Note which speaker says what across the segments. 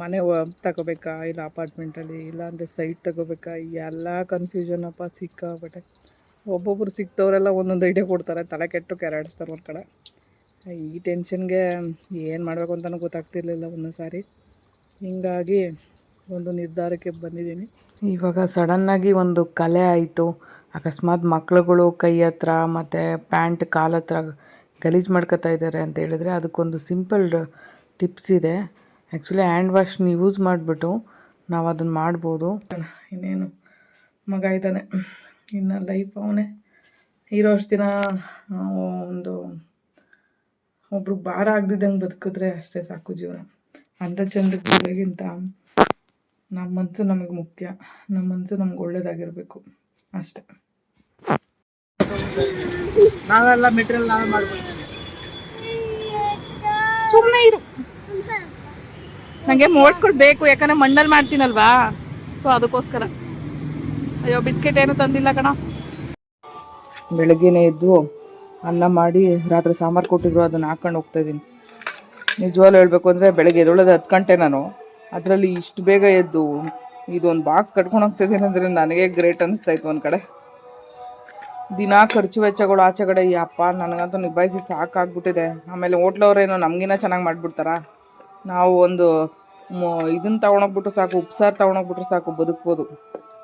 Speaker 1: ಮನೆ ತಗೋಬೇಕಾ? ಇಲ್ಲ ಅಪಾರ್ಟ್ಮೆಂಟಲ್ಲಿ ಇಲ್ಲಾಂದರೆ ಸೈಟ್ ತಗೋಬೇಕಾ? ಎಲ್ಲ ಕನ್ಫ್ಯೂಷನಪ್ಪ ಸಿಕ್ಕಾಪಟ್ಟೆ. ಒಬ್ಬೊಬ್ರು ಸಿಕ್ತವರೆಲ್ಲ ಒಂದೊಂದು ಐಡಿಯಾ ಕೊಡ್ತಾರೆ, ತಲೆ ಕೆಟ್ಟು ಕೆರಾಡಿಸ್ತಾರೆ ಒಂದು ಕಡೆ. ಈ ಟೆನ್ಷನ್ಗೆ ಏನು ಮಾಡಬೇಕು ಅಂತಲೂ ಗೊತ್ತಾಗ್ತಿರ್ಲಿಲ್ಲ ಒಂದೊಂದು ಸಾರಿ ಹೀಗಾಗಿ ಒಂದು ನಿರ್ಧಾರಕ್ಕೆ ಬಂದಿದ್ದೀನಿ. ಇವಾಗ ಸಡನ್ನಾಗಿ ಒಂದು ಕಲೆ ಆಯಿತು. ಅಕಸ್ಮಾತ್ ಮಕ್ಳುಗಳು ಕೈ ಹತ್ರ ಮತ್ತು ಪ್ಯಾಂಟ್ ಕಾಲ ಹತ್ರ ಗಲೀಜು ಮಾಡ್ಕೋತಾ ಇದ್ದಾರೆ ಅಂತ ಹೇಳಿದ್ರೆ, ಅದಕ್ಕೊಂದು ಸಿಂಪಲ್ ಟಿಪ್ಸ್ ಇದೆ. ಆ್ಯಕ್ಚುಲಿ ಹ್ಯಾಂಡ್ ವಾಶ್ನ ಯೂಸ್ ಮಾಡಿಬಿಟ್ಟು ನಾವು ಅದನ್ನು ಮಾಡ್ಬೋದು. ಇನ್ನೇನು? ಮಗ ಇದ್ದಾನೆ. ಇನ್ನು ಲೈಫ್ ಅವನೇ. ಇರೋ ಅಷ್ಟು ದಿನ ಒಂದು ಒಬ್ರು ಭಾರ ಆಗದಿದ್ದಂಗೆ ಬದುಕಿದ್ರೆ ಅಷ್ಟೇ ಸಾಕು ಜೀವನ. ಅಂಥ ಚಂದಕ್ಕೆ ನಮ್ಮ ಮನಸ್ಸು ನಮಗೆ ಮುಖ್ಯ. ನಮ್ಮ ಮನಸ್ಸು ನಮ್ಗೆ ಒಳ್ಳೇದಾಗಿರಬೇಕು. ಅಷ್ಟೆ.
Speaker 2: ನಾವೆಲ್ಲ ಮೆಟೀರಿಯಲ್ ನಾವೇ ಮಾಡ್ಬೇಕು.
Speaker 1: ಸುಮ್ಮನೆ ಇರು. ನನಗೆ ಬೇಕು ಯಾಕಂದ್ರೆ ಮಣ್ಣಲ್ಲಿ ಮಾಡ್ತೀನಲ್ವಾ? ಸೊ ಅದಕ್ಕೋಸ್ಕರ. ಅಯ್ಯೋ, ಬಿಸ್ಕೆಟ್ ಏನು ತಂದಿಲ್ಲ ಕಣ. ಬೆಳಗ್ಗೆನೇ ಎದ್ದು ಅನ್ನ ಮಾಡಿ ರಾತ್ರಿ ಸಾಂಬಾರು ಕೊಟ್ಟಿದ್ರು, ಅದನ್ನು ಹಾಕೊಂಡು ಹೋಗ್ತಾ ಇದ್ದೀನಿ. ನಿಜವಾಗ್ಲೂ ಹೇಳಬೇಕು ಅಂದರೆ ಬೆಳಗ್ಗೆ ಎದ್ದೊಳದು ಹತ್ತು ಗಂಟೆ ನಾನು. ಅದರಲ್ಲಿ ಇಷ್ಟು ಬೇಗ ಎದ್ದು ಇದೊಂದು ಬಾಕ್ಸ್ ಕಟ್ಕೊಂಡು ಹೋಗ್ತಾ ಇದ್ದೀನಿ ಅಂದರೆ ನನಗೆ ಗ್ರೇಟ್ ಅನಿಸ್ತಾ ಇತ್ತು ಒಂದು ಕಡೆ. ದಿನ ಖರ್ಚು ವೆಚ್ಚಗಳು ಆಚೆ ಕಡೆ ಈ ಅಪ್ಪ ನನಗಂತೂ ನಿಭಾಯಿಸಿ ಸಾಕಾಗ್ಬಿಟ್ಟಿದೆ. ಆಮೇಲೆ ಹೋಟ್ಲವ್ರೇನೋ ನಮಗಿನ್ನ ಚೆನ್ನಾಗಿ ಮಾಡಿಬಿಡ್ತಾರಾ? ನಾವು ಒಂದು ಇದನ್ನು ತೊಗೊಂಡೋಗ್ಬಿಟ್ರೆ ಸಾಕು, ಉಪ್ಸಾರು ತೊಗೊಂಡೋಗ್ಬಿಟ್ರೆ ಸಾಕು, ಬದುಕ್ಬೋದು.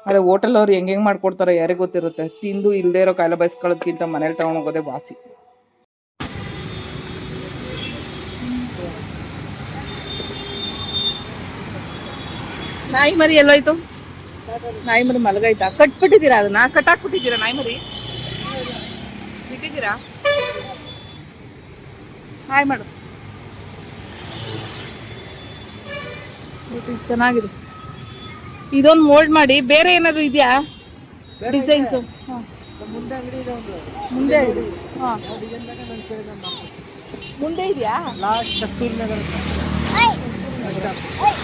Speaker 1: ಅದೇ ಹೋಟೆಲವ್ರು ಹೆಂಗೆ ಹೆಂಗೆ ಮಾಡ್ಕೊಡ್ತಾರೆ ಯಾರಿಗೆ ಗೊತ್ತಿರುತ್ತೆ? ತಿಂದು ಇಲ್ಲದೇ ಇರೋ ಕಾಯಿಲೆ ಬಯಸ್ಕೊಳ್ಳೋದಕ್ಕಿಂತ ಮನೇಲಿ ತಗೊಂಡೋಗೋದೆ ವಾಸಿ. ನಾಯಿ ಮರಿ ಎಲ್ಲೋಯ್ತು? ನಾಯಿ ಮರಿ ಮಲಗೈತಾ ಕಟ್ಬಿಟ್ಟಿದ್ದೀರಾ ಅದನ್ನ? ಕಟ್ಟಾಕ್ಬಿಟ್ಟಿದ್ದೀರಾ ನಾಯಿ ಮರಿ? ಬಿಟ್ಟಿದ್ದೀರಾ? ಹಾಯ್ ಮಾಡು. ಇದು ಚೆನ್ನಾಗಿದೆ. ಇದೊಂದು ಮೋಲ್ಡ್ ಮಾಡಿ ಬೇರೆ ಏನಾದ್ರು ಇದೆಯಾ? ಡಿಸೈನ್ಸ್
Speaker 2: ಮುಂದೆ ಅಂಗಡಿ ಇದೆ ಒಂದು.
Speaker 1: ಮುಂದೆ ಹಾಂ. ಇದೆಯಾ?
Speaker 2: ಲಾಸ್ಟ್ ಕಸ್ತೂರಿ ನಗರ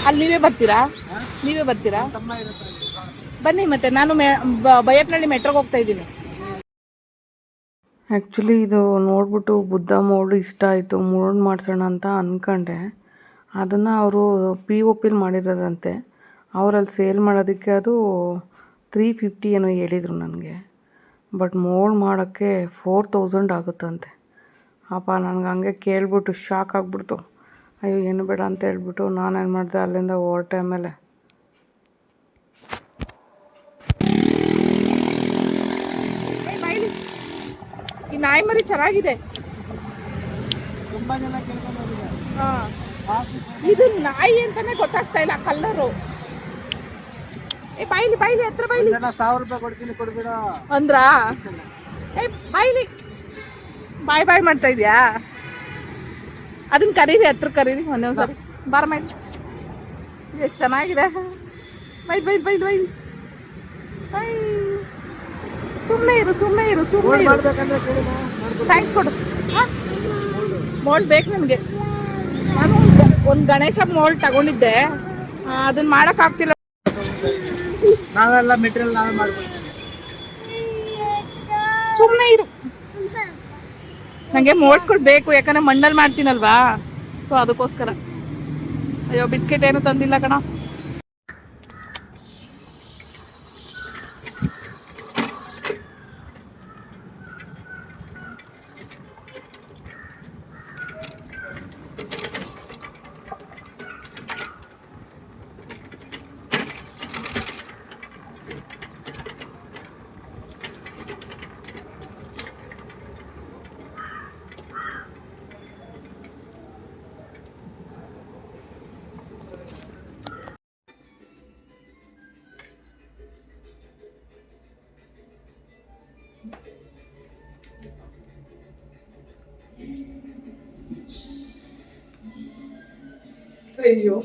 Speaker 1: ಅಲ್ಲಿ ನೀವೇ ಬರ್ತೀರಾ? ನೀವೇ ಬರ್ತೀರಾ? ಬನ್ನಿ ಮತ್ತೆ ನಾನು ಮೆ ಬ- ಬೈಯಪ್ಪನಹಳ್ಳಿ ಮೆಟ್ರೋಗೆ ಹೋಗ್ತಾ ಇದ್ದೀನಿ. ಆ್ಯಕ್ಚುಲಿ ಇದು ನೋಡ್ಬಿಟ್ಟು ಬುದ್ಧ ಮೋಲ್ಡ್ ಇಷ್ಟ ಆಯಿತು ಮೋಲ್ಡ್ ಮಾಡಿಸೋಣ ಅಂತ ಅಂದ್ಕೊಂಡೆ ಅದನ್ನು ಅವರು ಪಿ ಓ ಪಿಲಿ ಮಾಡಿರೋದಂತೆ. ಅವರಲ್ಲಿ ಸೇಲ್ ಮಾಡೋದಕ್ಕೆ ಅದು ತ್ರೀ ಫಿಫ್ಟಿ ಏನೋ ಹೇಳಿದರು ನನಗೆ. ಬಟ್ ಮೋಲ್ಡ್ ಮಾಡೋಕ್ಕೆ ಫೋರ್ ತೌಸಂಡ್ ಆಗುತ್ತಂತೆ. ಅಪ್ಪ ನನಗೆ ಹಂಗೆ ಕೇಳಿಬಿಟ್ಟು ಶಾಕ್ ಆಗಿಬಿಡ್ತು. ಅಯ್ಯೋ ಏನು ಬೇಡ ಅಂತ ಹೇಳ್ಬಿಟ್ಟು ನಾನೇನು ಮಾಡಿದೆ? ಅಲ್ಲಿಂದ ಹೊರಟೆ ಆಮೇಲೆ. ಈ ನಾಯಿ ಮರಿ ಚೆನ್ನಾಗಿದೆ.
Speaker 2: ತುಂಬಾ ಜನ ಕೇಳ್ಕೊಂಡು ಹೋಗಿದ್ದಾರೆ.
Speaker 1: ಹಾಂ. ಇದು ನಾಯಿ ಅಂತಾನೆ ಗೊತ್ತಾಗ್ತಾ ಇಲ್ಲ ಕಲ್ಲರು. ಏ ಬೈಲಿ ಬೈಲಿ ಹತ್ರ
Speaker 2: ಬೈಲಿ. ಸಾವಿರ ರೂಪಾಯಿ ಕೊಡ್ತೀನಿ ಕೊಡ್ಬಿಡ.
Speaker 1: ಅಂದ್ರಾ? ಏ ಬೈಲಿ. ಬಾಯ್ ಬಾಯ್ ಮಾಡ್ತಾ ಇದ್ಯಾ? ಅದನ್ನ ಕರೀರಿ ಹತ್ರ ಕರೀರಿ ಒಂದೇ ಒಂದ್ಸರಿ ಬಾರ ಮಾಡಿ ಎಷ್ಟು ಚೆನ್ನಾಗಿದೆ. ಬೈಲ್ ಬೈಲ್ ಬೈಲ್ ಬೈಲ್. ಬೈ ಸುಮ್ಮನೆ ಇರು ಸುಮ್ಮನೆ ಇರು ಸುಮ್ಮನೆ ಇರು. ಥ್ಯಾಂಕ್ಸ್ ಕೊಡು. ಮೋಲ್ಡ್ ಬೇಕು ನನಗೆ ನಾನು ಒಂದು ಗಣೇಶ ಮೋಲ್ಡ್ ತಗೊಂಡಿದ್ದೆ. ಅದನ್ನ ಮಾಡೋಕ್ಕಾಗ್ತಿಲ್ಲ
Speaker 2: ನಾವೆಲ್ಲ ಮೆಟೀರಿಯಲ್ ನಾವೇ ಮಾಡ್ಬೇಕು.
Speaker 1: ಸುಮ್ಮನೆ ಇರು. ನಂಗೆ ಮೋಲ್ಡ್ಸ್ಗಳು ಬೇಕು ಯಾಕಂದ್ರೆ ಮಣ್ಣಲ್ಲಿ ಮಾಡ್ತೀನಲ್ವಾ? ಸೊ ಅದಕ್ಕೋಸ್ಕರ. ಅಯ್ಯೋ ಬಿಸ್ಕೆಟ್ ಏನು ತಂದಿಲ್ಲ ಕಣ. ಅಯ್ಯೋ.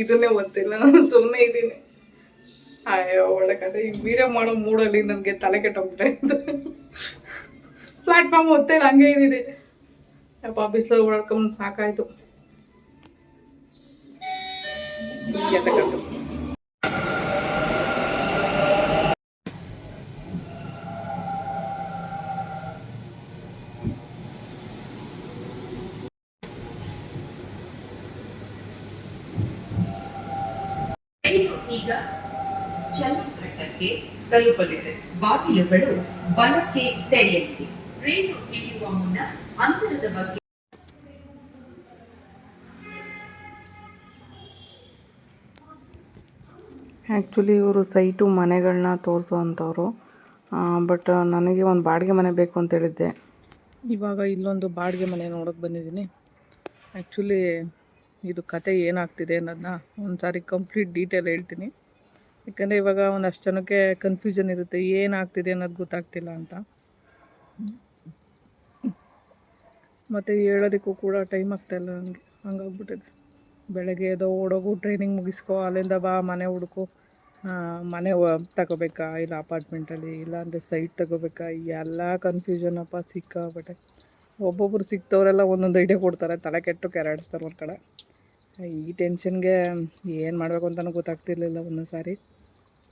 Speaker 1: ಇದನ್ನೇ ಗೊತ್ತಿಲ್ಲ, ನಾನು ಸುಮ್ಮನೆ ಇದ್ದೀನಿ. ಅಯ್ಯೋ, ಒಳ್ಳೆ ಕತೆ ಈ ವಿಡಿಯೋ ಮಾಡೋ ಮೂಡಲ್ಲಿ ನನಗೆ ತಲೆ ಕೆಟ್ಟೋಗ್ಬಿಟ್ಟೆ. ಪ್ಲಾಟ್ಫಾರ್ಮ್ ಇಲ್ಲ, ಹಂಗೆ ಇದ್ದೀನಿ ಯಪ್ಪ, ಬಿಸಿಲು ಓಡಾಡ್ಕೊಂಡು ಸಾಕಾಯ್ತು. ಎತ್ತಕ್ಕಂತು
Speaker 3: ಈಗ ಚನ್ನಘಟ್ಟಕ್ಕೆ ತಲುಪಲಿದೆ. ಬಾಗಿಲುಗಳು ಬಲಕ್ಕೆ ತೆರೆಯಲಿದೆ ರೈಲು ಇಳಿಯುವ ಮುನ್ನ ಅಂತರದ ಬಗ್ಗೆ
Speaker 1: ಆ್ಯಕ್ಚುಲಿ ಇವರು ಸೈಟು ಮನೆಗಳನ್ನ ತೋರಿಸೋವಂಥವ್ರು ಬಟ್ ನನಗೆ ಒಂದು ಬಾಡಿಗೆ ಮನೆ ಬೇಕು ಅಂತ ಹೇಳಿದ್ದೆ. ಇವಾಗ ಇಲ್ಲೊಂದು ಬಾಡಿಗೆ ಮನೆ ನೋಡೋಕೆ ಬಂದಿದ್ದೀನಿ. ಆ್ಯಕ್ಚುಲಿ ಇದು ಕತೆ ಏನಾಗ್ತಿದೆ ಅನ್ನೋದನ್ನ ಒಂದು ಸಾರಿ ಕಂಪ್ಲೀಟ್ ಡೀಟೇಲ್ ಹೇಳ್ತೀನಿ. ಯಾಕಂದರೆ ಇವಾಗ ಒಂದಷ್ಟು ಜನಕ್ಕೆ ಕನ್ಫ್ಯೂಷನ್ ಇರುತ್ತೆ ಏನಾಗ್ತಿದೆ ಅನ್ನೋದು ಗೊತ್ತಾಗ್ತಿಲ್ಲ ಅಂತ. ಮತ್ತು ಹೇಳೋದಕ್ಕೂ ಕೂಡ ಟೈಮ್ ಆಗ್ತಾಯಿಲ್ಲ ನನಗೆ ಹಂಗಾಗ್ಬಿಟ್ಟಿದೆ. ಬೆಳಗ್ಗೆ ಎದೋ ಓಡೋಗು ಟ್ರೈನಿಂಗ್ ಮುಗಿಸ್ಕೊ, ಅಲ್ಲಿಂದ ಬಾ, ಮನೆ ಹುಡುಕು. ಮನೆ ತಗೋಬೇಕಾ? ಇಲ್ಲ ಅಪಾರ್ಟ್ಮೆಂಟಲ್ಲಿ ಇಲ್ಲ ಅಂದರೆ ಸೈಟ್ ತಗೋಬೇಕಾ? ಎಲ್ಲ ಕನ್ಫ್ಯೂಷನಪ್ಪ ಸಿಕ್ಕಾಬಿಟ್ಟೆ ಒಬ್ಬೊಬ್ರು ಸಿಕ್ತವರೆಲ್ಲ ಒಂದೊಂದು ಐಡಿಯಾ ಕೊಡ್ತಾರೆ, ತಲೆ ಕೆಟ್ಟು ಕೆರಾಡಿಸ್ತಾರೆ ಒಂದು ಕಡೆ. ಈ ಟೆನ್ಷನ್ಗೆ ಏನು ಮಾಡಬೇಕು ಅಂತಲೂ ಗೊತ್ತಾಗ್ತಿರ್ಲಿಲ್ಲ ಒಂದೊಂದು ಸಾರಿ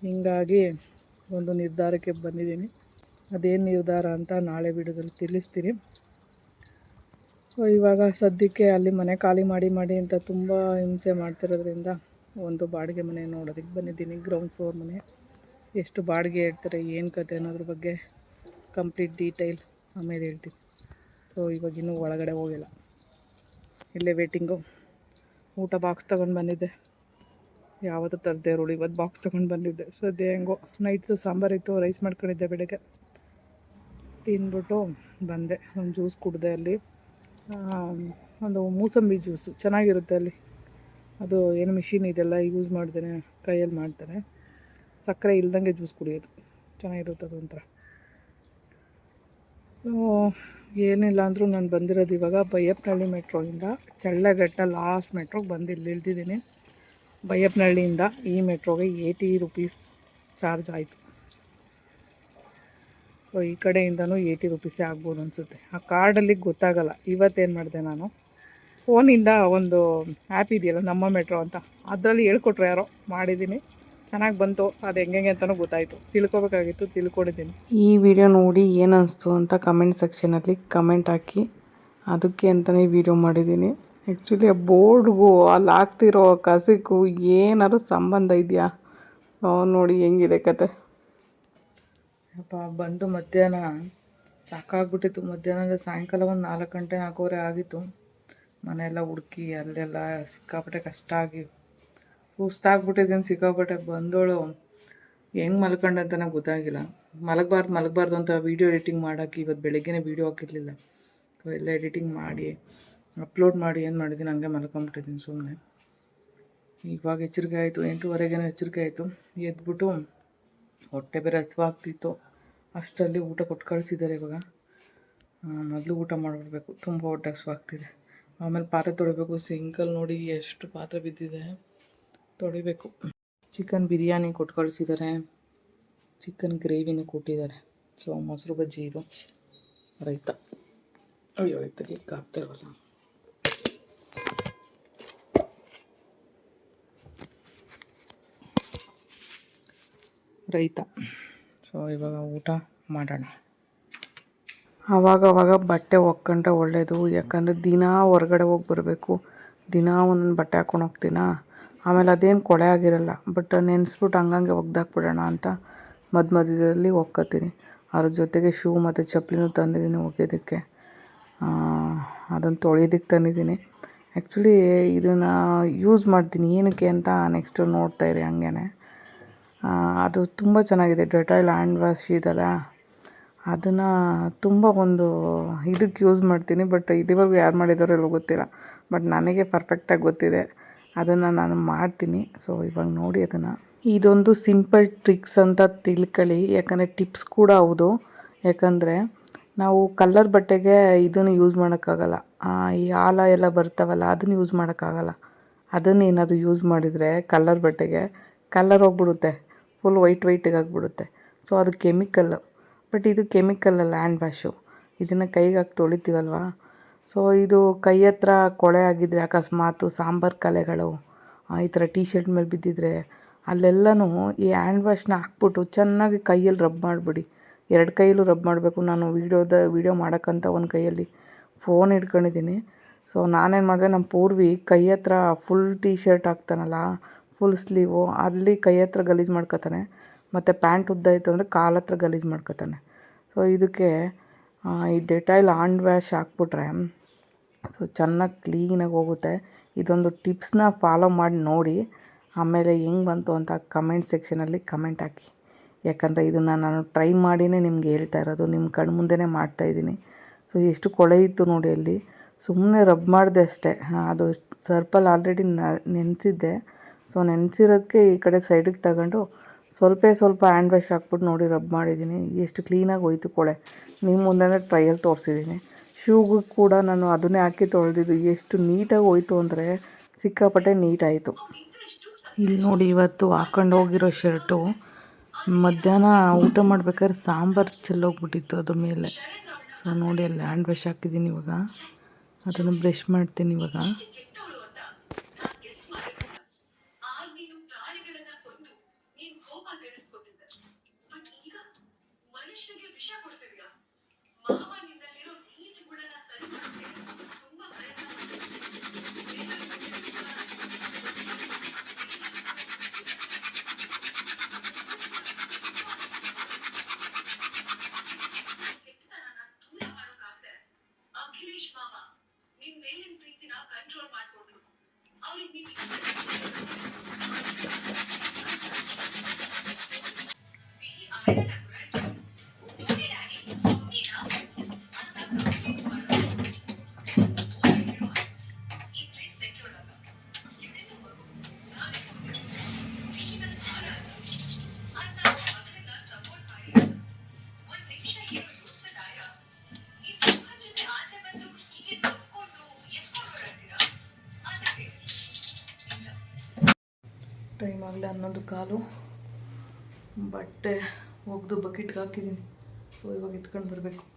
Speaker 1: ಹೀಗಾಗಿ ಒಂದು ನಿರ್ಧಾರಕ್ಕೆ ಬಂದಿದ್ದೀನಿ. ಅದೇನು ನಿರ್ಧಾರ ಅಂತ ನಾಳೆ ವಿಡಿಯೋದಲ್ಲಿ ತಿಳಿಸ್ತೀನಿ. ಸೊ ಇವಾಗ ಸದ್ಯಕ್ಕೆ ಅಲ್ಲಿ ಮನೆ ಖಾಲಿ ಮಾಡಿ ಮಾಡಿ ಅಂತ ತುಂಬ ಹಿಂಸೆ ಮಾಡ್ತಿರೋದ್ರಿಂದ ಒಂದು ಬಾಡಿಗೆ ಮನೆ ನೋಡೋದಕ್ಕೆ ಬಂದಿದ್ದೀನಿ. ಗ್ರೌಂಡ್ ಫ್ಲೋರ್ ಮನೆ. ಎಷ್ಟು ಬಾಡಿಗೆ ಹೇಳ್ತಾರೆ, ಏನು ಕತೆ ಅನ್ನೋದ್ರ ಬಗ್ಗೆ ಕಂಪ್ಲೀಟ್ ಡೀಟೇಲ್ ಆಮೇಲೆ ಹೇಳ್ತೀನಿ. ಸೊ ಇವಾಗ ಇನ್ನೂ ಒಳಗಡೆ ಹೋಗಿಲ್ಲ. ಇಲ್ಲೇ ವೇಟಿಂಗು ಊಟ ಬಾಕ್ಸ್ ತಗೊಂಡು ಬಂದಿದ್ದೆ. ಯಾವತ್ತೂ ತರದೇ ಇರೋಳು, ಇವತ್ತು ಬಾಕ್ಸ್ ತೊಗೊಂಡು ಬಂದಿದ್ದೆ. ಸದ್ಯ ಹೆಂಗೋ ನೈಟ್ಸು ಸಾಂಬಾರಿತ್ತು ರೈಸ್ ಮಾಡ್ಕೊಂಡಿದ್ದೆ ಬೆಳಗ್ಗೆ. ತಿಂದ್ಬಿಟ್ಟು ಬಂದೆ. ಒಂದು ಜ್ಯೂಸ್ ಕುಡಿದೆ ಅಲ್ಲಿ. ಒಂದು ಮೂಸಂಬಿ ಜ್ಯೂಸು ಚೆನ್ನಾಗಿರುತ್ತೆ ಅಲ್ಲಿ. ಅದು ಏನು ಮಿಷಿನ್ ಇದೆಲ್ಲ ಯೂಸ್ ಮಾಡ್ದೇನೆ, ಕೈಯಲ್ಲಿ ಮಾಡ್ತಾರೆ ಸಕ್ಕರೆ ಇಲ್ದಂಗೆ ಜ್ಯೂಸ್ ಕುಡಿಯೋದು. ಚೆನ್ನಾಗಿರುತ್ತೆ ಅದೊಂಥರ ಏನಿಲ್ಲ ಅಂದರೂ ನಾನು ಬಂದಿರೋದು ಇವಾಗ ಬೈಯಪ್ಪನಹಳ್ಳಿ ಮೆಟ್ರೋಯಿಂದ. ಚಳ್ಳಘಟ್ಟ ಲಾಸ್ಟ್ ಮೆಟ್ರೋಗೆ ಬಂದು ಇಲ್ಲಿ ಇಳ್ದಿದ್ದೀನಿ. ಬೈಯಪ್ಪನಹಳ್ಳಿಯಿಂದ ಈ ಮೆಟ್ರೋಗೆ ಏಯ್ಟಿ ರುಪೀಸ್ ಚಾರ್ಜ್ ಆಯಿತು. ಸೊ ಈ ಕಡೆಯಿಂದನೂ ಏಯ್ಟಿ ರುಪೀಸೇ ಆಗ್ಬೋದು ಅನಿಸುತ್ತೆ. ಆ ಕಾರ್ಡಲ್ಲಿ ಗೊತ್ತಾಗಲ್ಲ, ಇವತ್ತೇನು ಮಾಡಿದೆ ನಾನು. ಫೋನಿಂದ ಒಂದು ಆ್ಯಪ್ ಇದೆಯಲ್ಲ ನಮ್ಮ ಮೆಟ್ರೋ ಅಂತ, ಅದರಲ್ಲಿ ಹೇಳ್ಕೊಟ್ರು ಯಾರೋ, ಮಾಡಿದ್ದೀನಿ. ಚೆನ್ನಾಗಿ ಬಂತು. ಅದು ಹೆಂಗೆ ಅಂತಲೂ ಗೊತ್ತಾಯಿತು. ತಿಳ್ಕೊಬೇಕಾಗಿತ್ತು ತಿಳ್ಕೊಂಡಿದ್ದೀನಿ. ಈ ವಿಡಿಯೋ ನೋಡಿ ಏನು ಅನಿಸ್ತು ಅಂತ ಕಮೆಂಟ್ ಸೆಕ್ಷನಲ್ಲಿ ಕಮೆಂಟ್ ಹಾಕಿ. ಅದಕ್ಕೆ ಅಂತಲೇ ವಿಡಿಯೋ ಮಾಡಿದ್ದೀನಿ. ಆ್ಯಕ್ಚುಲಿ ಆ ಬೋರ್ಡ್ಗೂ ಅಲ್ಲಿ ಹಾಕ್ತಿರೋ ಕಸಕ್ಕೂ ಏನಾದ್ರು ಸಂಬಂಧ ಇದೆಯಾ? ನೋಡಿ ಹೆಂಗಿದೆ ಕತೆ. ಅಪ್ಪ ಬಂದು ಮಧ್ಯಾಹ್ನ ಸಾಕಾಗ್ಬಿಟ್ಟಿತ್ತು. ಮಧ್ಯಾಹ್ನ ಅಂದರೆ ಸಾಯಂಕಾಲ ಒಂದು ನಾಲ್ಕು ಗಂಟೆ ನಾಲ್ಕೂವರೆ ಆಗಿತ್ತು. ಮನೆಯೆಲ್ಲ ಹುಡುಕಿ ಅಲ್ಲೆಲ್ಲ ಸಿಕ್ಕಾಪಟ್ಟೆ ಕಷ್ಟ ಆಗಿ ಸುಸ್ತಾಗ್ಬಿಟ್ಟಿದ್ದೀನಿ ಸಿಕ್ಕಾಪಟ್ಟೆ ಬಂದೋಳು. ಹೆಂಗ್ ಮಲ್ಕೊಂಡೆ ಅಂತಾನೆ ಗೊತ್ತಾಗಿಲ್ಲ. ಮಲಗಬಾರ್ದು ಮಲಗಬಾರ್ದು ಅಂತ ವೀಡಿಯೋ ಎಡಿಟಿಂಗ್ ಮಾಡೋಕೆ ಇವತ್ತು ಬೆಳಗ್ಗೆನೇ ವೀಡಿಯೋ ಹಾಕಿರಲಿಲ್ಲ. ಎಲ್ಲ ಎಡಿಟಿಂಗ್ ಮಾಡಿ ಅಪ್ಲೋಡ್ ಮಾಡಿ, ಏನು ಮಾಡಿದ್ದೀನಿ ಹಂಗೆ ಮಲ್ಕೊಂಬಿಟ್ಟಿದ್ದೀನಿ ಸುಮ್ಮನೆ ಇವಾಗ ಎಚ್ಚರಿಕೆ ಆಯಿತು, ಎಂಟೂವರೆಗೇನೋ ಎಚ್ಚರಿಕೆ ಆಯಿತು. ಎದ್ಬಿಟ್ಟು ಹೊಟ್ಟೆ ಬೇರೆ ಹಸಿವಾಗ್ತಿತ್ತು ಅಷ್ಟರಲ್ಲಿ ಊಟ ಕೊಟ್ಟು ಕಳಿಸಿದ್ದಾರೆ ಇವಾಗ. ಮೊದಲು ಊಟ ಮಾಡಿಬಿಡ್ಬೇಕು. ತುಂಬ ಹೊಟ್ಟೆ ಹಸಿವಾಗ್ತಿದೆ ಆಮೇಲೆ ಪಾತ್ರೆ ತೊಳಿಬೇಕು. ಸಿಂಕಲ್ಲಿ ನೋಡಿ ಎಷ್ಟು ಪಾತ್ರೆ ಬಿದ್ದಿದೆ. ತೊಳಿಬೇಕು. ಚಿಕನ್ ಬಿರಿಯಾನಿ ಕೊಟ್ಟು ಕಳಿಸಿದ್ದಾರೆ ಚಿಕನ್ ಗ್ರೇವಿನೂ ಕೊಟ್ಟಿದ್ದಾರೆ ಸೊ, ಮೊಸರು ಬಜ್ಜಿ ಇದು. ರೈತ. ಅಯ್ಯೋ ರೈತಗೆ ಆಗ್ತಾರಲ್ಲ ರೈತ. ಸೊ, ಇವಾಗ ಊಟ ಮಾಡೋಣ. ಆವಾಗವಾಗ ಬಟ್ಟೆ ಒಕ್ಕೊಂಡ್ರೆ ಒಳ್ಳೆಯದು ಯಾಕಂದರೆ ದಿನ ಹೊರಗಡೆ ಹೋಗಿ ಬರಬೇಕು. ದಿನ ಒಂದೊಂದು ಬಟ್ಟೆ ಹಾಕೊಂಡು ಹೋಗ್ತೀನಾ? ಆಮೇಲೆ ಅದೇನು ಕೊಳೆ ಆಗಿರಲ್ಲ ಬಟ್ ನೆನೆಸ್ಬಿಟ್ಟು ಹಂಗಂಗೆ ಒಗ್ದಾಕ್ಬಿಡೋಣ ಅಂತ ಮಧ್ಯ ಮಧ್ಯದಲ್ಲಿ ಒಗ್ಕೊತೀನಿ. ಅದ್ರ ಜೊತೆಗೆ ಶೂ ಮತ್ತು ಚಪ್ಪಲಿನೂ ತಂದಿದ್ದೀನಿ ಒಗೆಯೋದಕ್ಕೆ. ಅದನ್ನು ತೊಳೆಯೋದಕ್ಕೆ ತಂದಿದ್ದೀನಿ. ಆ್ಯಕ್ಚುಲಿ ಇದನ್ನು ಯೂಸ್ ಮಾಡ್ತೀನಿ. ಏನಕ್ಕೆ ಅಂತ ನೆಕ್ಸ್ಟು ನೋಡ್ತಾ ಇರಿ ಹಂಗೇ ಅದು ತುಂಬ ಚೆನ್ನಾಗಿದೆ. ಡೆಟಾಯ್ಲ್ ಹ್ಯಾಂಡ್ ವಾಶ್ ಇದೆಲ್ಲ ಅದನ್ನು ತುಂಬ ಒಂದು ಇದಕ್ಕೆ ಯೂಸ್ ಮಾಡ್ತೀನಿ ಬಟ್ ಇದುವರೆಗೂ ಯಾರು ಮಾಡಿದಾರೋ ಗೊತ್ತಿಲ್ಲ. ಬಟ್ ನನಗೆ ಪರ್ಫೆಕ್ಟಾಗಿ ಗೊತ್ತಿದೆ. ಅದನ್ನು ನಾನು ಮಾಡ್ತೀನಿ. ಸೊ ಇವಾಗ ನೋಡಿ ಅದನ್ನು. ಇದೊಂದು ಸಿಂಪಲ್ ಟ್ರಿಕ್ಸ್ ಅಂತ ತಿಳ್ಕೊಳ್ಳಿ. ಯಾಕಂದರೆ ಟಿಪ್ಸ್ ಕೂಡ ಹೌದು. ಯಾಕಂದರೆ ನಾವು ಕಲ್ಲರ್ ಬಟ್ಟೆಗೆ ಇದನ್ನು ಯೂಸ್ ಮಾಡೋಕ್ಕಾಗಲ್ಲ. ಈ ಆಲ ಎಲ್ಲ ಬರ್ತಾವಲ್ಲ, ಅದನ್ನು ಯೂಸ್ ಮಾಡೋಕ್ಕಾಗಲ್ಲ. ಅದನ್ನು ಏನಾದರೂ ಯೂಸ್ ಮಾಡಿದರೆ ಕಲ್ಲರ್ ಬಟ್ಟೆಗೆ ಕಲ್ಲರ್ ಹೋಗ್ಬಿಡುತ್ತೆ. ಫುಲ್ ವೈಟ್ ವೈಟಿಗೆ ಆಗಿಬಿಡುತ್ತೆ. ಸೊ ಅದು ಕೆಮಿಕಲ್ಲು ಬಟ್ ಇದು ಕೆಮಿಕಲ್ ಅಲ್ಲ ಹ್ಯಾಂಡ್ ವಾಶು ಇದನ್ನು ಕೈಗೆ ಹಾಕಿ ತೊಳಿತೀವಲ್ವ? ಸೊ ಇದು ಕೈ ಹತ್ರ ಕೊಳೆ ಆಗಿದ್ದರೆ ಅಕಸ್ಮಾತು ಸಾಂಬಾರು ಕಲೆಗಳು ಈ ಥರ ಟೀ ಶರ್ಟ್ ಮೇಲೆ ಬಿದ್ದಿದ್ರೆ, ಅಲ್ಲೆಲ್ಲನೂ ಈ ಹ್ಯಾಂಡ್ ವಾಶ್ನ ಹಾಕ್ಬಿಟ್ಟು ಚೆನ್ನಾಗಿ ಕೈಯಲ್ಲಿ ರಬ್ ಮಾಡಿಬಿಡಿ. ಎರಡು ಕೈಯಲ್ಲೂ ರಬ್ ಮಾಡಬೇಕು. ನಾನು ವೀಡಿಯೋದ, ವೀಡಿಯೋ ಮಾಡೋಕ್ಕಂತ ಒಂದು ಕೈಯಲ್ಲಿ ಫೋನ್ ಇಟ್ಕೊಂಡಿದ್ದೀನಿ. ಸೊ ನಾನೇನು ಮಾಡಿದೆ ನಮ್ಮ ಪೂರ್ವಿ ಕೈ ಹತ್ರ ಫುಲ್ ಟೀ ಶರ್ಟ್ ಹಾಕ್ತಾನಲ್ಲ
Speaker 4: ಫುಲ್ ಸ್ಲೀವು ಅಲ್ಲಿ ಕೈ ಹತ್ರ ಗಲೀಜು ಮಾಡ್ಕೊತಾನೆ. ಮತ್ತು ಪ್ಯಾಂಟ್ ಉದ್ದ ಇತ್ತು ಅಂದರೆ ಕಾಲ ಹತ್ರ ಗಲೀಜು ಮಾಡ್ಕೊತಾನೆ. ಸೊ ಇದಕ್ಕೆ ಈ ಡೆಟಾಯ್ಲ್ ಹ್ಯಾಂಡ್ ವ್ಯಾಶ್ ಹಾಕ್ಬಿಟ್ರೆ ಸೊ ಚೆನ್ನಾಗಿ ಕ್ಲೀನಾಗಿ ಹೋಗುತ್ತೆ. ಇದೊಂದು ಟಿಪ್ಸ್ನ ಫಾಲೋ ಮಾಡಿ ನೋಡಿ. ಆಮೇಲೆ ಹೆಂಗೆ ಬಂತು ಅಂತ ಕಮೆಂಟ್ ಸೆಕ್ಷನಲ್ಲಿ ಕಮೆಂಟ್ ಹಾಕಿ. ಯಾಕಂದರೆ ಇದನ್ನು ನಾನು ಟ್ರೈ ಮಾಡಿನೇ ನಿಮ್ಗೆ ಹೇಳ್ತಾ ಇರೋದು. ನಿಮ್ಮ ಕಣ್ಣು ಮುಂದೆನೇ ಮಾಡ್ತಾಯಿದ್ದೀನಿ ಸೊ ಎಷ್ಟು ಕೊಳೆ ಇತ್ತು ನೋಡಿ ಅಲ್ಲಿ. ಸುಮ್ಮನೆ ರಬ್ ಮಾಡಿದೆ ಅಷ್ಟೇ. ಅದು ಸರ್ಪಲ್ಲಿ ಆಲ್ರೆಡಿ ನೆನೆಸಿದ್ದೆ. ಸೊ ನೆನೆಸಿರೋದಕ್ಕೆ ಈ ಕಡೆ ಸೈಡಿಗೆ ತಗೊಂಡು ಸ್ವಲ್ಪ ಸ್ವಲ್ಪ ಹ್ಯಾಂಡ್ ವಾಶ್ ಹಾಕ್ಬಿಟ್ಟು ನೋಡಿ ರಬ್ ಮಾಡಿದ್ದೀನಿ. ಎಷ್ಟು ಕ್ಲೀನಾಗಿ ಹೋಯ್ತು ಕೊಳೆ. ನಿಮ್ಮ ಮುಂದೆ ಟ್ರೈಯಲ್ಲಿ ತೋರಿಸಿದ್ದೀನಿ. ಶೂಗೂ ಕೂಡ ನಾನು ಅದನ್ನೇ ಹಾಕಿ ತೊಳೆದಿದ್ದು. ಎಷ್ಟು ನೀಟಾಗಿ ಹೋಯ್ತು ಅಂದರೆ ಸಿಕ್ಕಾಪಟ್ಟೆ ನೀಟಾಯಿತು. ಇಲ್ಲಿ ನೋಡಿ ಇವತ್ತು ಹಾಕೊಂಡು ಹೋಗಿರೋ ಶರ್ಟು. ಮಧ್ಯಾಹ್ನ ಊಟ ಮಾಡ್ಬೇಕಾದ್ರೆ ಸಾಂಬಾರು ಚೆಲ್ಲೋಗ್ಬಿಟ್ಟಿತ್ತು ಅದ್ರ ಮೇಲೆ. ಸೊ ನೋಡಿ ಅಲ್ಲಿ ಹ್ಯಾಂಡ್ ವಾಶ್ ಹಾಕಿದ್ದೀನಿ ಇವಾಗ. ಅದನ್ನು ಬ್ರಷ್ ಮಾಡ್ತೀನಿ ಇವಾಗ. ಹನ್ನೊಂದು ಕಾಲು ಬಟ್ಟೆ ಒಗೆದು ಬಕೆಟ್ಗೆ ಹಾಕಿದ್ದೀನಿ. ಸೊ ಇವಾಗ ಎತ್ಕೊಂಡು ಬರಬೇಕು.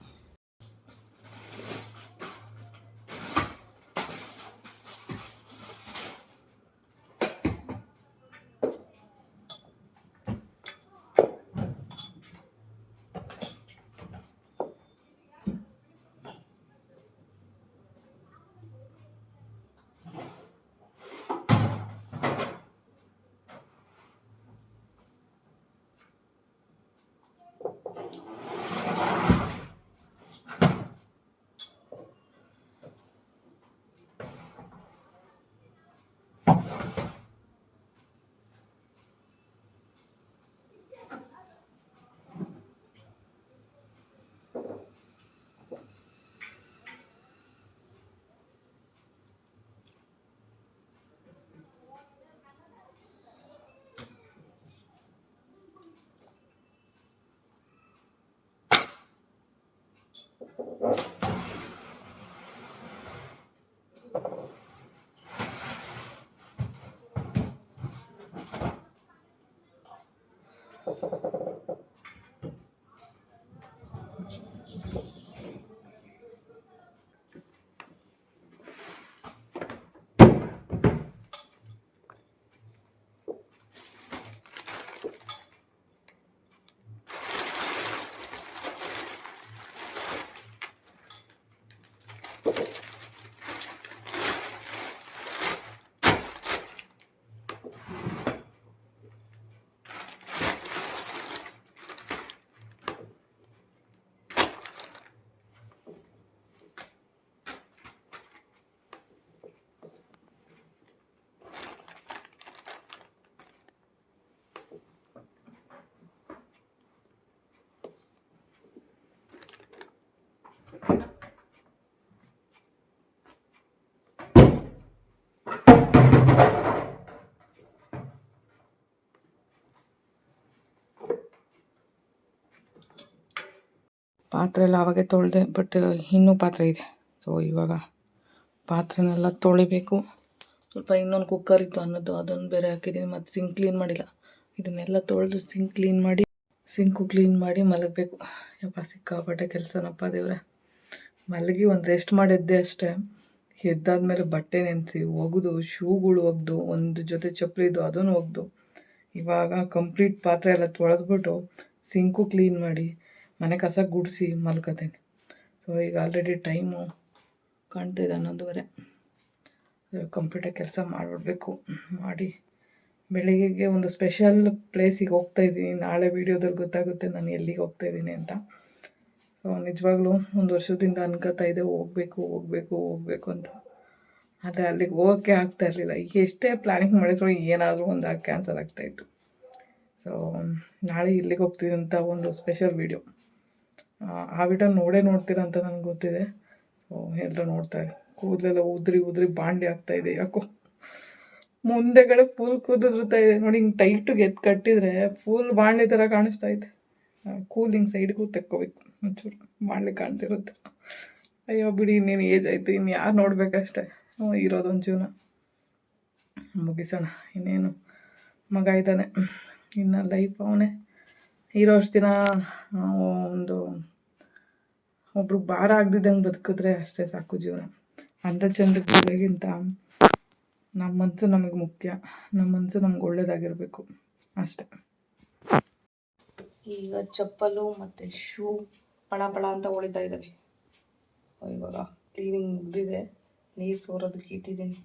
Speaker 4: ¿verdad? ಪಾತ್ರೆ ಎಲ್ಲ ಆವಾಗೆ ತೊಳೆದೆ ಬಟ್ ಇನ್ನೂ ಪಾತ್ರೆ ಇದೆ. ಸೊ ಇವಾಗ ಪಾತ್ರೆನೆಲ್ಲ ತೊಳಿಬೇಕು. ಸ್ವಲ್ಪ ಇನ್ನೊಂದು ಕುಕ್ಕರ್ ಇತ್ತು ಅನ್ನೋದು ಅದೊಂದು ಬೇರೆ ಹಾಕಿದ್ದೀನಿ, ಮತ್ತು ಸಿಂಕ್ ಕ್ಲೀನ್ ಮಾಡಿಲ್ಲ. ಇದನ್ನೆಲ್ಲ ತೊಳೆದು ಸಿಂಕ್ ಕ್ಲೀನ್ ಮಾಡಿ ಸಿಂಕು ಕ್ಲೀನ್ ಮಾಡಿ ಮಲಗಬೇಕು. ಯಪ್ಪ, ಸಿಕ್ಕಾಪಟ್ಟೆ ಕೆಲಸನಪ್ಪ ದೇವ್ರೆ. ಮಲಗಿ ಒಂದು ರೆಸ್ಟ್ ಮಾಡಿದ್ದೆ ಅಷ್ಟೇ. ಎದ್ದಾದ್ಮೇಲೆ ಬಟ್ಟೆ ನೆನೆಸಿ, ಒಗೆದು, ಶೂಗಳು ಒಗೆದು, ಒಂದು ಜೊತೆ ಚಪ್ಪಲಿದು ಅದನ್ನು ಒಗೆದು. ಇವಾಗ ಕಂಪ್ಲೀಟ್ ಪಾತ್ರೆ ಎಲ್ಲ ತೊಳೆದ್ಬಿಟ್ಟು ಸಿಂಕು ಕ್ಲೀನ್ ಮಾಡಿ, ಮನೆ ಕಸ ಗುಡಿಸಿ ಮಲ್ಕೋತೀನಿ. ಸೊ ಈಗ ಆಲ್ರೆಡಿ ಟೈಮು ಕಾಣ್ತಿದೆ ಹನ್ನೊಂದುವರೆ. ಕಂಪ್ಲೀಟಾಗಿ ಕೆಲಸ ಮಾಡಿಬಿಡ್ಬೇಕು. ಮಾಡಿ
Speaker 1: ಬೆಳಿಗ್ಗೆಗೆ ಒಂದು ಸ್ಪೆಷಲ್ ಪ್ಲೇಸಿಗೆ ಹೋಗ್ತಾ ಇದ್ದೀನಿ. ನಾಳೆ ವೀಡಿಯೋದಲ್ಲಿ ಗೊತ್ತಾಗುತ್ತೆ ನಾನು ಎಲ್ಲಿಗೆ ಹೋಗ್ತಾ ಇದ್ದೀನಿ ಅಂತ. ಸೊ ನಿಜವಾಗ್ಲೂ ಒಂದು ವರ್ಷದಿಂದ ಅನ್ಕೋತಾ ಇದ್ದೆ ಹೋಗ್ಬೇಕು ಹೋಗ್ಬೇಕು ಹೋಗ್ಬೇಕು ಅಂತ. ಆದರೆ ಅಲ್ಲಿಗೆ ಹೋಗೋಕ್ಕೆ ಆಗ್ತಾ ಇರಲಿಲ್ಲ. ಎಷ್ಟೇ ಪ್ಲ್ಯಾನಿಂಗ್ ಮಾಡಿದ್ರು ಏನಾದರೂ ಒಂದು ಕ್ಯಾನ್ಸಲ್ ಆಗ್ತಾಯಿತ್ತು ಸೊ ನಾಳೆ ಇಲ್ಲಿಗೆ ಹೋಗ್ತೀನಿ ಅಂತ ಒಂದು ಸ್ಪೆಷಲ್ ವೀಡಿಯೋ ಆ ವಿಡಿಯೋ ನೋಡೇ ನೋಡ್ತೀರ ಅಂತ ನನಗೆ ಗೊತ್ತಿದೆ. ಸೊ ಎಲ್ಲರೂ ನೋಡ್ತಾರೆ ಕೂದಲೆಲ್ಲ ಉದ್ರಿ ಉದ್ರಿ ಬಾಂಡಿ ಆಗ್ತಾ ಇದೆ. ಯಾಕೋ ಮುಂದೆಗಡೆ ಫುಲ್ ಕೂದಲ್ತಾ ಇದೆ. ನೋಡಿ ಹಿಂಗೆ ಟೈಟಿಗೆ ಎತ್ತು ಕಟ್ಟಿದ್ರೆ ಫುಲ್ ಬಾಂಡಿ ಥರ ಕಾಣಿಸ್ತಾ ಇದೆ. ಕೂಲ್ ಹಿಂಗೆ ಸೈಡ್ಗೂ ತೆಕ್ಕೋಬೇಕು. ಒಂಚೂರು ಮಾಡ್ಲಿಕ್ಕೆ ಕಾಣ್ತಿರುತ್ತೆ ಅಯ್ಯೋ ಬಿಡಿ, ಇನ್ನೇನು ಏಜ್ ಆಯಿತು ಇನ್ನು ಯಾರು ನೋಡ್ಬೇಕಷ್ಟೇ? ಇರೋದೊಂದು ಜೀವನ. ಮುಗಿಸೋಣ, ಇನ್ನೇನು. ಮಗ ಇದ್ದಾನೆ. ಇನ್ನು ಲೈಫ್ ಅವನೇ. ಇರೋ ಅಷ್ಟು ದಿನ ಒಂದು ಒಬ್ರು ಭಾರ ಆಗ್ದಿದ್ದಂಗೆ ಬದುಕಿದ್ರೆ ಅಷ್ಟೇ ಸಾಕು ಜೀವನ. ಅಂಥ ಚಂದಕ್ಕೆ ನಮ್ಮ ಮನಸ್ಸು ನಮಗೆ ಮುಖ್ಯ. ನಮ್ಮ ಮನಸ್ಸು ನಮ್ಗೆ ಒಳ್ಳೇದಾಗಿರಬೇಕು. ಅಷ್ಟೇ. ಈಗ ಚಪ್ಪಲು ಮತ್ತು ಶೂ ಪಳ ಪಳ ಅಂತ ಹೊಳಿತಾ ಇದ್ದಾವೆ ಇವಾಗ ಕ್ಲೀನಿಂಗ್ ಮುಗ್ದಿದೆ. ನೀರು ಸೋರೋದಕ್ಕೆ ಇಟ್ಟಿದ್ದೀನಿ.